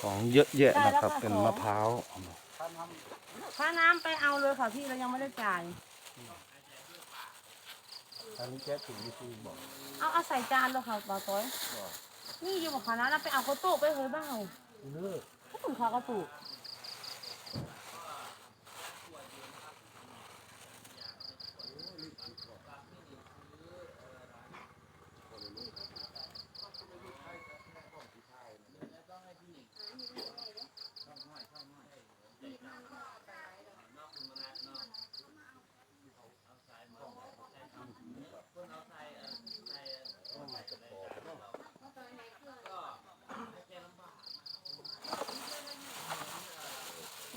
ของเยอะแยะนะครับ เป็นมะพร้าวค่าน้ำไปเอาเลยค่ะพี่เรายังไม่ได้จ่ายอันนี้แก๊สถุงที่พี่บอกเอาเอาใส่จานเลยค่ะบอต้อยนี่อยู่กับขานะแล้วไปเอาข้าวโต๊ะไปเฮ้ยบ้างเลิกข้าวตุ๋นขากระตุ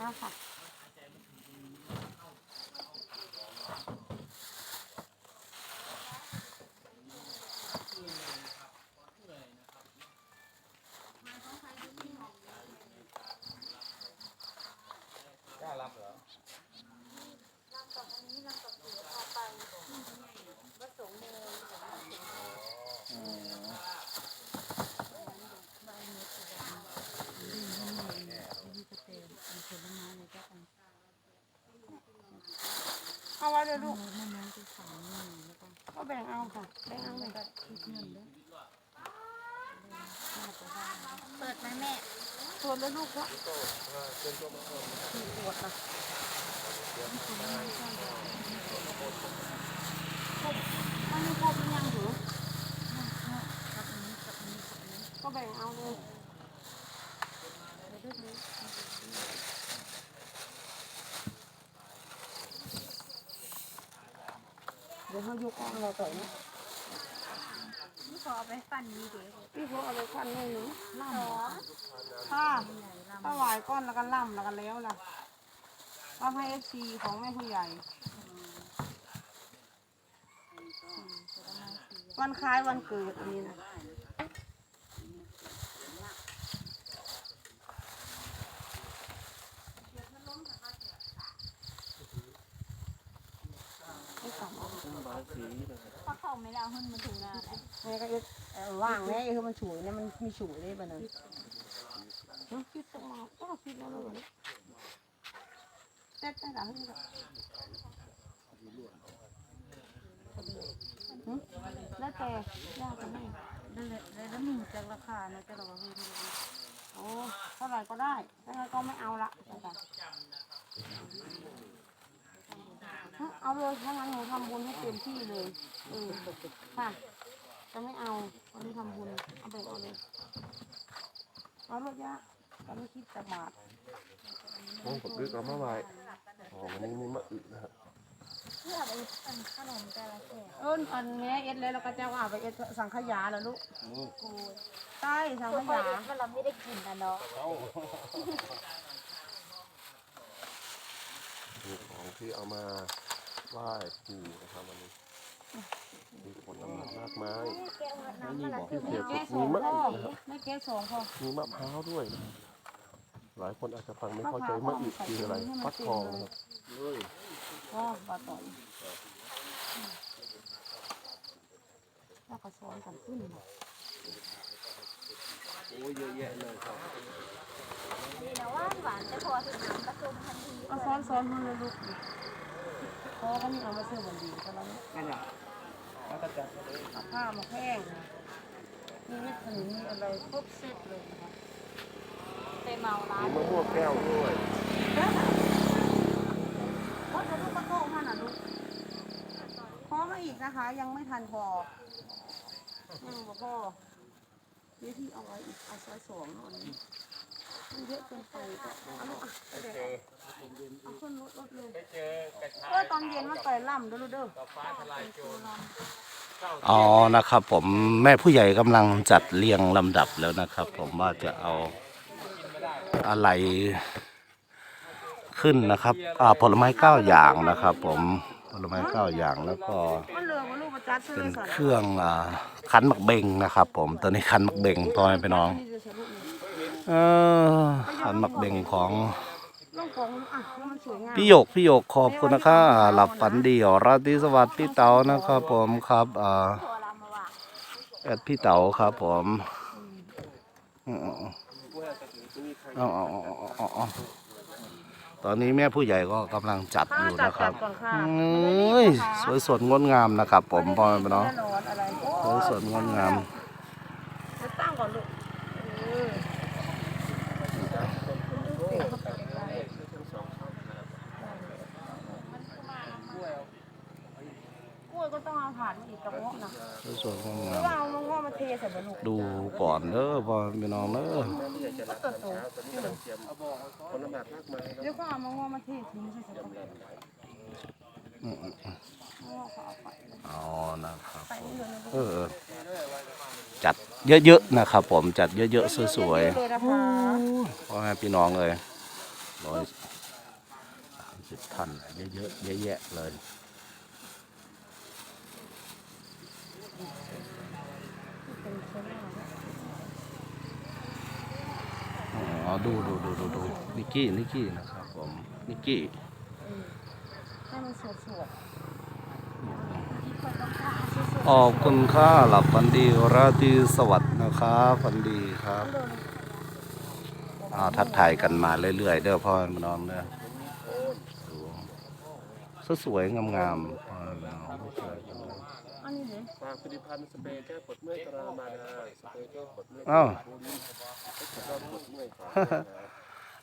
กนะค่ะ กล้ารับเหรอ เอาไว้เลยลูกก็แบ่งเอาค่ะ แบ่งเอาเลยเปิดไหมแม่ส่วนแล้วลูกก็ปวดนะมันมีครบหรือยังหรือก็แบ่งเอาเลย เดี๋ยวเขายกกองเราต่อยนะนี่ขอเอาไปฟันนี้เดี๋ยวพี่เขาเอาไปขั้นหนึ่งล่ำค่ะถ้าหวายก้อนแล้วก็ล่ำแล้วก็แล้วล่ะเอาให้เอฟซีของแม่ผู้ใหญ่ วันคล้ายวันเกิดอันนี้นะไม่กลับมา เพราะเขาไม่ได้เอา hunn มาถึงงานแล้วแม่ก็เอ็ดเอ่อว่างแม่เอ็ดคือมันฉวยเนี่ยมันมีฉวยเลยบ้านั้นเนาะคิดต้องมาก็คิดแล้วเลยแต่แต่ละให้ละหึแล้วแต่ยากจะไม่แล้วเลยแล้วหนึ่งจากราคานะจะเราว่าเฮ้ยโอ้เท่าไหร่ก็ได้ถ้างั้นก็ไม่เอาละจ้ะจ้ะหึ เอาเลยถ้างั้นหนูทำบุญให้เต็มที่เลยเออค่ะจะไม่เอาวันนี้ทำบุญเอาไปเอาเลยเอาเลยยะจะไม่คิดจะบาทโอ้ผมลึกเอามาไว้อ๋อวันนี้มีมะอึนะครับเพื่อเอาไปเป็นขนมแต่ละแก่เอิ้นอันแม่เอ็ดเลยแล้วก็จะเอาไปเอ็ดสังขยาแล้วลูกกูใช่สังตัขวค่อยยาเองก็เราไม่ได้กินนะเนาะมีของที่เอามา ไหว้ปู่นะครับวันนี้มีผลไม้มากมายแกะหัวน้ำมาละที่คือเสีไม่ยเอาสุดมีมะอึนะครับไม่แก้สองพอมีมะพร้าวด้วยนะครับหลายคนอาจจะฟังไม่เข้าใจมะอึคืออะไรฟักทองนะครับพ่อปลาต่อยแล้วก็ซ้อนกันขึ้นดีนะว่าหวานแต่พอถึงน้ำกระซุมทันทีเอาซ้อนซ้อนมันเลยลูก พ่อก็มีเอามาซื้อวันดีก็แล้วเนี่ยนั่นแหละแล้วก็จัดเอาผ้ามาแห้งมีเม็ดขนุนมีอะไรครบเซตเลยนะคะไปเมาร้านมีมะม่วงแก้วด้วยพ่อจะลูกกระโต้งมันอะลูกพอมาอีกนะคะ ยังไม่ทันพอยังบ่พอเดี๋ยวที่เอาไว้อีกเอาซอยสองหน่อยมันเยอะเกินไปก็เอาลูกอะเอาเดี๋ยว เอาขึ้นรถรถเลยเออตอนเย็นมาไปล่ำเด้อลูกเด้ออ๋อนะครับ ผมแม่ผู้ใหญ่กำลังจัดเรียงลำดับแล้วนะครับ ผมว่าจะเอาอะไรขึ้นนะครับอ่าผลไม้เก้าอย่างนะครับ ผมผลไม้เก้าอย่างแล้วก็มันเหลือมาลูกประจัดซื้อเป็นสันเครื่องอ่าคั้นหมักเบงนะครับ ผมตัวนี้คั้นหมักเบงพ่อแม่พี่น้องนี่จะใช้ลูกนี่เออคั้นหมักเบงของ พี่หยกพี่หยกขอบคุณนะครับหลับฝันดีอราตรีสวัสดิ์พี่เต๋านะครับ ผมครับอ่าตัวเรามาวางแอดพี่เต๋าครับ ผมอืมคเอาเอาเอาเอาเอาเอาตอนนี้แม่ผู้ใหญ่ก็กำลังจัดอยู่นะครับก่อนค่ะเอ้ยสวยสดงดงามนะครับ ผมพ่อแม่พี่น้องแน่นอนอะไรโอ้สวยสดงดงาม จะตั้งก่อนลูกเออ กล้วยก็ต้องเอาผ่านมาอี กกระเพาะนะสวยสดงดหรืงาอมว่าเอามะม่วงมาเทใส่บะลูกดูก่อนเด้อพ่อแม่พี่น้องเด้อก็ตัวสูงหรือก็เอามะม่วงมาเททิ้งใส่ใส่กระเพาะอืมอืมอืมมะม่วงเขาเอาไปเอานะครับไปนี่เลยนะลูกเออจัดเยอะๆนะครับผมจัดเยอะๆสวยเลยนะคะๆพ่อแม่พี่น้องเลยร้อยสามสิบท่านเยอะๆเยอะแยะเลย เป็นเชื้ อราอ๋อ ดูดูดูดูดูนิกกี้ นิกกี้นะครับผม นิกกี้ให้มันสวดสวดขอบคุณค่าหลับฝันดีราตรีสวัสดิ์นะครับฝันดีครับอ้าวทักทายกันมาเรื่อยๆเด้อพ่อแม่พี่น้องเด้อดูสวยๆงามๆ ฝากผลิตภัณฑ์สเปรย์แก้ปวดเมื่อยตรามาดาสเปรย์แก้ปวดเมื่อยอ้าวให้ปวดร้อนปวดเมื่อยฝาก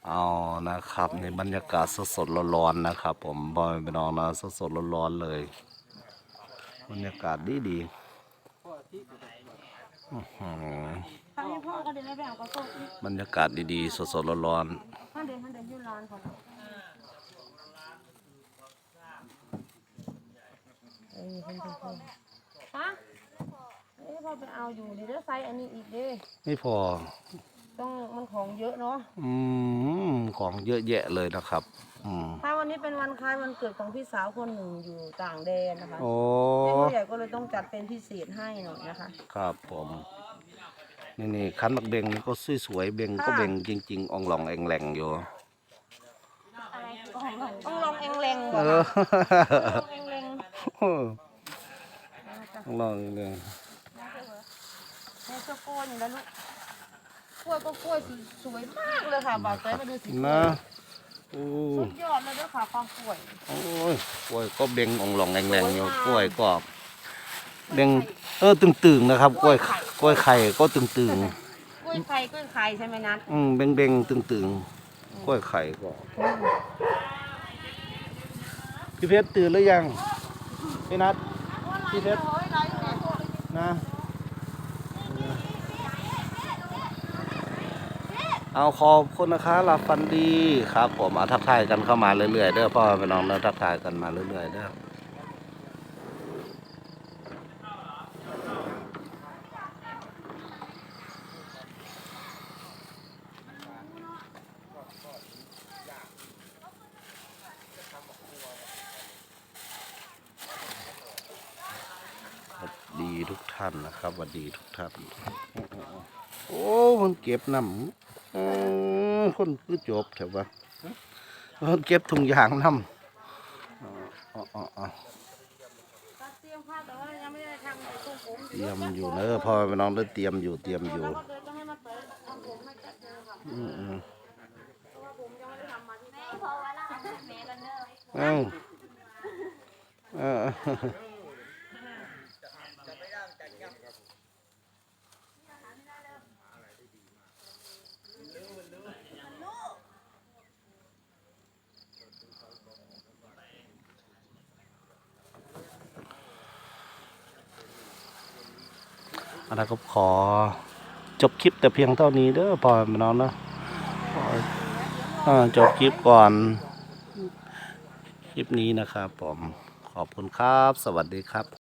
เอานะครับในบรรยากาศสดๆร้อนๆนะครับ ผมบอยไปน้องนะสดๆร้อนๆเลย บรรยากาศดีดีๆอื้อหือทางนี้พ่อก็เดินไปแบบกระโต๊ะอีกบรรยากาศดีๆสดๆร้อนท่านเดินท่านเดินอยืนร้านเขาเออเป็นเป็นเป็น ฮะเอ้ยพ่อไปเอาอยู่เดี๋ยวจะใส่อันนี้อีกเด้ๆไม่พอ ต้องมันของเยอะเนาะ อืมของเยอะแยะเลยนะครับ อืมถ้าวันนี้เป็นวันคล้ายวันเกิดของพี่สาวคนหนึ่งอยู่ต่างแดนนะคะโอ้แม่ผู้ใหญ่ก็เลยต้องจัดเป็นพิเศษให้หน่อยนะคะ ครับผม นี่นี่คันบักเบงนี่ก็สวยๆเบงก็เบงจริง ๆอองหลองแองแหลงอยู่ อะไรคือของหลงต้องลองเองแรงเอก่อนอลองเองแรง อองหลองเลยแม่เจ้าโกนอยู่แล้วลูกกล้วยก็กล้วยสีสวยมากเลยค่ะบอกใจมาดูสินะโอ้สุดยอดเลยเด้วยค่ะความสวยโอ้ยกล้วยก็เบ่งองหลองแรงแรงอยู่กล้วยก็เบ่งเออตึงๆนะครับกล้วยกล้วยไข่ก็ตึงกล้วยไข่กล้วยไข่ใช่ไหมนัทๆอืมเบ่งเบ่งๆตึงๆกล้วยไข่ก็พี่เพชรตื่นหรือยังพี่นัท พี่เพชรนะเอาขอบคุณนะคะหลับฟันดีครับ ผมเอาทักทายกันเข้ามาเรื่อยๆเด้อพ่อไปน้องเด้อทักทายกันมาเรื่อยๆเด้อ สวัสดี ทุกท่านนะครับสวัสดีทุกท่าน โอ้คนเก็บน้ำเออคนคือจบแถวว่าคนเก็บถุงยางน้ำอ๋ออ๋ออ๋ออ๋อเตรียมค่ะแต่ว่ายังไม่ได้ทำในตุ้งผมเตรียมอยู่เนอะพ่อแม่น้องได้เตรียมอยู่เตรียมอยู่แล้วก็เลยต้องให้มาเปิดทำผมให้จัดเลยค่ะอืมอืม เพราะว่าผมยังไม่ได้ทำมาที่ แม่พอเวลาเอาแม่กันเด้อ เอ้าเออ อันนั้นก็ขอจบคลิปแต่เพียงเท่านี้เด้อพ่อแม่น้องนะจบคลิปก่อน คลิปนี้นะครับผมขอบคุณครับ สวัสดีครับ